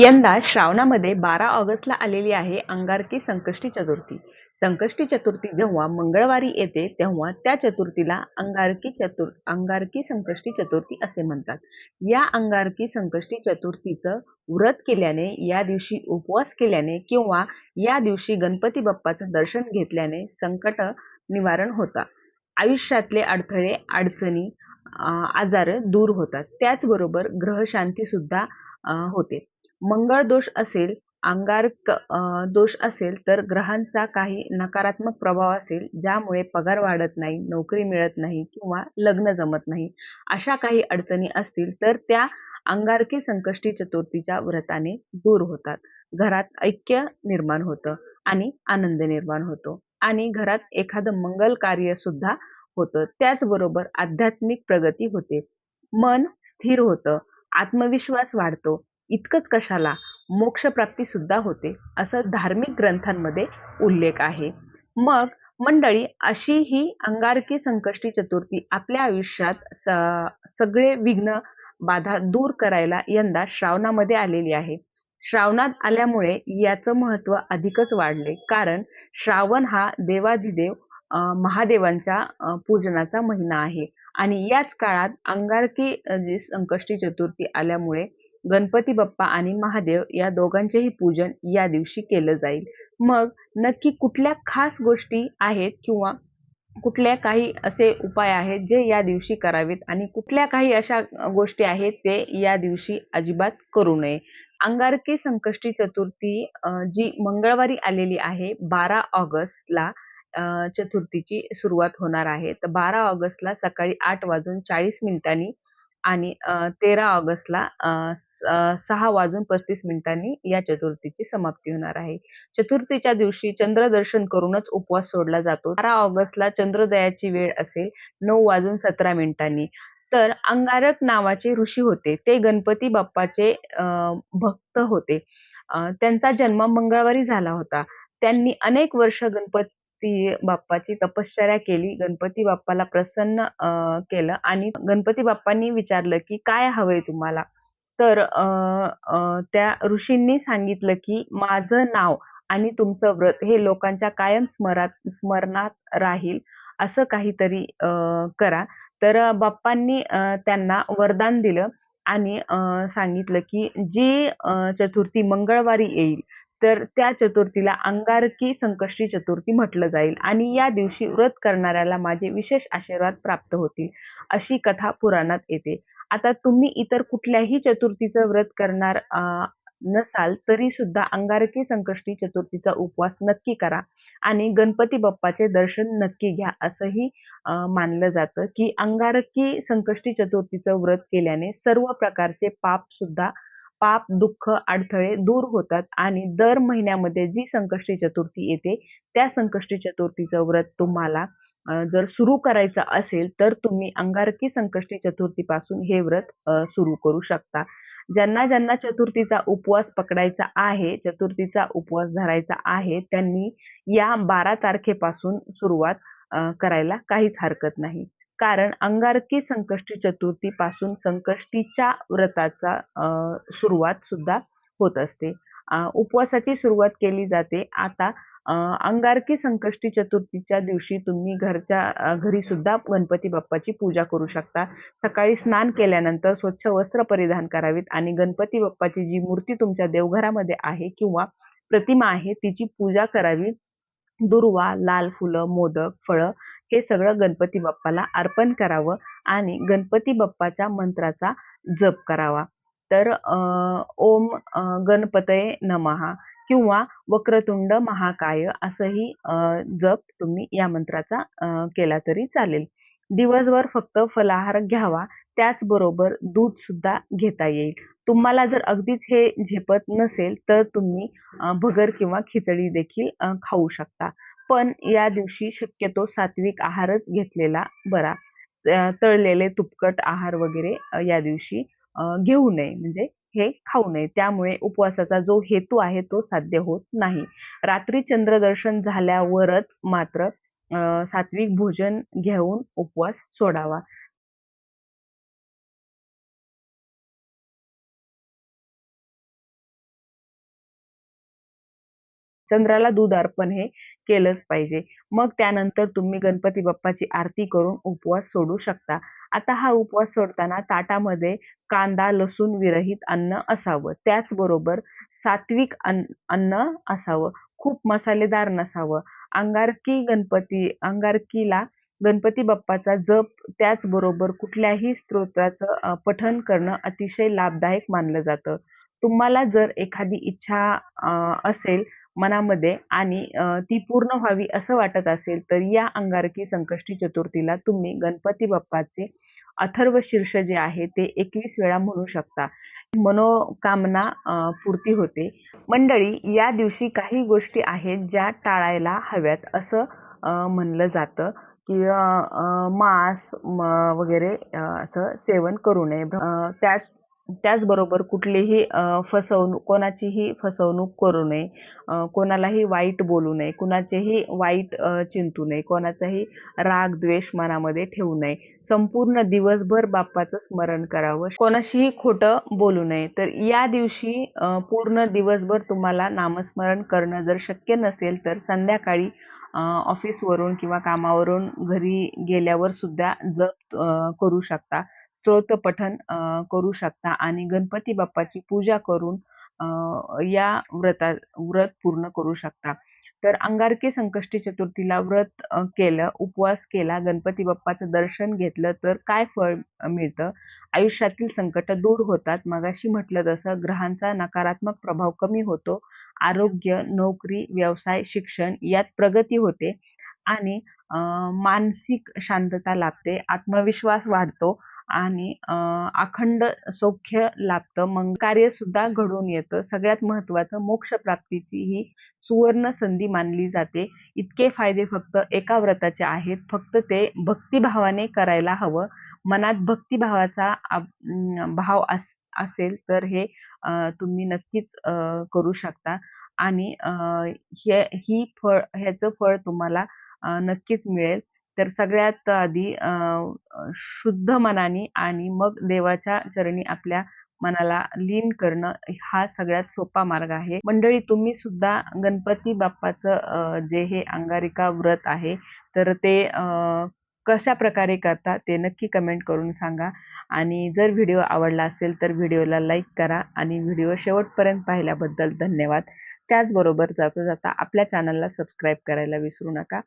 यंदा श्रावणामध्ये बारा ऑगस्टला आलेली आहे अंगारकी संकष्टी चतुर्थी. संकष्टी चतुर्थी जेव्हा मंगळवारी येते तेव्हा त्या चतुर्थीला अंगारकी चतुर अंगारकी संकष्टी चतुर्थी असे म्हणतात. या अंगारकी संकष्टी चतुर्थीचं व्रत केल्याने या दिवशी उपवास केल्याने किंवा या दिवशी गणपती बाप्पाचं दर्शन घेतल्याने संकट निवारण होतात आयुष्यातले अडथळे अडचणी आजार दूर होतात. त्याचबरोबर ग्रहशांती सुद्धा होते. मंगळ दोष असेल अंगारक दोष असेल तर ग्रहांचा काही नकारात्मक प्रभाव असेल ज्यामुळे पगार वाढत नाही नोकरी मिळत नाही किंवा लग्न जमत नाही अशा काही अडचणी असतील तर त्या अंगारकी संकष्टी चतुर्थीच्या व्रताने दूर होतात. घरात ऐक्य निर्माण होतं आणि आनंद निर्माण होतो आणि घरात एखादं मंगल कार्य सुद्धा होतं. त्याचबरोबर आध्यात्मिक प्रगती होते. मन स्थिर होतं आत्मविश्वास वाढतो इतकंच कशाला? मोक्षप्राप्ती सुद्धा होते असं धार्मिक ग्रंथांमध्ये उल्लेख आहे. मग मंडळी अशी ही अंगारकी संकष्टी चतुर्थी आपल्या आयुष्यात स सगळे विघ्न बाधा दूर करायला यंदा श्रावणामध्ये आलेली आहे. श्रावणात आल्यामुळे याचं महत्त्व अधिकच वाढले कारण श्रावण हा देवाधिदेव महादेवांच्या पूजनाचा महिना आहे. आणि याच काळात अंगारकी जी संकष्टी चतुर्थी आल्यामुळे गणपती बाप्पा आणि महादेव या दोघांचेही पूजन या दिवशी केलं जाईल. मग नक्की कुठल्या खास गोष्टी आहेत किंवा कुठल्या काही असे उपाय आहेत जे या दिवशी करावेत आणि कुठल्या काही अशा गोष्टी आहेत ते या दिवशी अजिबात करू नये. अंगारकी संकष्टी चतुर्थी जी मंगळवारी आलेली आहे बारा ऑगस्टला चतुर्थीची सुरुवात होणार आहे. तर बारा ऑगस्टला सकाळी आठ वाजून चाळीस मिनिटांनी आणि तेरा ऑगस्टला सहा वाजून पस्तीस मिनिटांनी या चतुर्थीची समाप्ती होणार आहे. चतुर्थीच्या दिवशी चंद्रदर्शन करूनच उपवास सोडला जातो. बारा ऑगस्टला चंद्रोदयाची वेळ असेल नऊ वाजून सतरा मिनिटांनी. तर अंगारक नावाचे ऋषी होते. ते गणपती बाप्पाचे भक्त होते. त्यांचा जन्म मंगळवारी झाला होता. त्यांनी अनेक वर्ष गणपती ती बाप्पाची तपश्चर्या केली. गणपती बाप्पाला प्रसन्न केलं आणि गणपती बाप्पांनी विचारलं की काय हवंय तुम्हाला? तर त्या ऋषींनी सांगितलं की माझं नाव आणि तुमचं व्रत हे लोकांच्या कायम स्मरात स्मरणात राहील. असं काहीतरी करा. तर बाप्पांनी त्यांना वरदान दिलं आणि सांगितलं की जी चतुर्थी मंगळवारी येईल तर त्या चतुर्थीला अंगारकी संकष्टी चतुर्थी म्हटलं जाईल. आणि या दिवशी व्रत करणाऱ्याला माझे विशेष आशीर्वाद प्राप्त होतील अशी कथा पुराणात येते. आता तुम्ही इतर कुठल्याही चतुर्थीचं व्रत करणार नसाल तरी सुद्धा अंगारकी संकष्टी चतुर्थीचा उपवास नक्की करा. आणि गणपती बाप्पाचे दर्शन नक्की घ्या असंही मानलं जातं की अंगारकी संकष्टी चतुर्थीचं व्रत केल्याने सर्व प्रकारचे पाप सुद्धा पाप दुःख अडथळे दूर होतात आणि दर महिन्यामध्ये जी संकष्टी चतुर्थी येते त्या संकष्टी चतुर्थीचं व्रत तुम्हाला जर सुरू करायचं असेल तर तुम्ही अंगारकी संकष्टी चतुर्थीपासून हे व्रत सुरू करू शकता. ज्यांना ज्यांना चतुर्थीचा उपवास पकडायचा आहे चतुर्थीचा उपवास धरायचा आहे त्यांनी या बारा तारखेपासून सुरुवात करायला काहीच हरकत नाही. कारण अंगारकी संकष्टी चतुर्थी पासून संकष्टीच्या व्रताचा सुरुवात सुद्धा होत असते. उपवासाची सुरुवात केली जाते. आता अंगारकी संकष्टी चतुर्थीच्या दिवशी तुम्ही घरच्या घरी सुद्धा गणपती बाप्पाची पूजा करू शकता. सकाळी स्नान केल्यानंतर स्वच्छ वस्त्र परिधान करावीत आणि गणपती बाप्पाची जी मूर्ती तुमच्या देवघरामध्ये आहे किंवा प्रतिमा आहे तिची पूजा करावी. दुर्वा लाल फुलं मोदक फळं हे सगळं गणपती बाप्पाला अर्पण करावं आणि गणपती बाप्पाच्या मंत्राचा जप करावा. तर ओम गणपतये नमहा किंवा वक्रतुंड महाकाय असंही जप तुम्ही या मंत्राचा केला तरी चालेल. दिवसभर फक्त फलाहार घ्यावा त्याचबरोबर दूध सुद्धा घेता येईल. तुम्हाला जर अगदीच हे झेपत नसेल तर तुम्ही भगर किंवा खिचडी देखील खाऊ शकता. पण या दिवशी शक्यतो सात्विक आहारच घेतलेला बरा. तळलेले तुपकट आहार वगैरे या दिवशी घेऊ नये. म्हणजे हे खाऊ नये. त्यामुळे उपवासाचा जो हेतू आहे तो साध्य होत नाही. रात्री चंद्रदर्शन झाल्यावरच मात्र सात्विक भोजन घेऊन उपवास सोडावा. चंद्राला दूध अर्पण हे केलंच पाहिजे. मग त्यानंतर तुम्ही गणपती बाप्पाची आरती करून उपवास सोडू शकता. आता हा उपवास सोडताना ताटामध्ये कांदा लसूण विरहित अन्न असावं. त्याचबरोबर सात्विक अन्न असावं. खूप मसालेदार नसावं. अंगारकी गणपती अंगारकीला गणपती बाप्पाचा जप त्याचबरोबर कुठल्याही स्तोत्राचं पठण करणं अतिशय लाभदायक मानलं जातं. तुम्हाला जर एखादी इच्छा असेल मनामध्ये आणि ती पूर्ण व्हावी असं वाटत असेल तर या अंगारकी संकष्टी चतुर्थीला तुम्ही गणपती बाप्पाचे अथर्व शीर्ष जे आहे ते एकवीस वेळा म्हणू शकता. मनोकामना पूर्ती होते. मंडळी या दिवशी काही गोष्टी आहेत ज्या टाळायला हव्यात असं म्हणलं जातं. की मांस वगैरे असं सेवन करू नये. त्याच त्याचबरोबर कुठलीही फसवणूक कोणाचीही फसवणूक करू नये. कोणालाही वाईट बोलू नये. कुणाचेही वाईट चिंतू नये. कोणाचाही राग द्वेष मनामध्ये ठेवू नये. संपूर्ण दिवसभर बाप्पाचं स्मरण करावं. कोणाशीही खोटं बोलू नये. तर या दिवशी पूर्ण दिवसभर तुम्हाला नामस्मरण करणं जर शक्य नसेल तर संध्याकाळी ऑफिसवरून किंवा कामावरून घरी गेल्यावर सुद्धा जप करू शकता. स्तोत्र करू शकता आणि गणपती बाप्पाची पूजा करून या व्रता व्रत पूर्ण करू शकता. तर अंगारकी संकष्टी चतुर्थीला व्रत केलं उपवास केला गणपती बाप्पाचं दर्शन घेतलं तर काय फळ मिळतं? आयुष्यातील संकट दूर होतात. मगाशी म्हटलं तसं ग्रहांचा नकारात्मक प्रभाव कमी होतो. आरोग्य नोकरी व्यवसाय शिक्षण यात प्रगती होते आणि मानसिक शांतता लाभते. आत्मविश्वास वाढतो. आणि अखंड सौख्य लाभतं. मग कार्य सुद्धा घडून येतं. सगळ्यात महत्वाचं मोक्ष प्राप्तीची ही सुवर्ण संधी मानली जाते. इतके फायदे फक्त एका व्रताचे आहेत. फक्त ते भक्तिभावाने करायला हवं. मनात भक्तिभावाचा भाव अस असेल तर हे तुम्ही नक्कीच करू शकता. आणि हे ही फळ ह्याचं फळ तुम्हाला नक्कीच मिळेल. तर सगळ्यात आधी शुद्ध मनाने आणि मग देवाच्या चरणी आपल्या मनाला लीन करणं हा सगळ्यात सोपा मार्ग आहे. मंडळी तुम्ही सुद्धा गणपती बाप्पाचं जे हे अंगारिका व्रत आहे तर ते कशा प्रकारे करता ते नक्की कमेंट करून सांगा. आणि जर व्हिडिओ आवडला असेल तर व्हिडिओला लाईक करा आणि व्हिडिओ शेवटपर्यंत पाहिल्याबद्दल धन्यवाद. त्याचबरोबर जाता जाता आपल्या चॅनलला सबस्क्राईब करायला विसरू नका.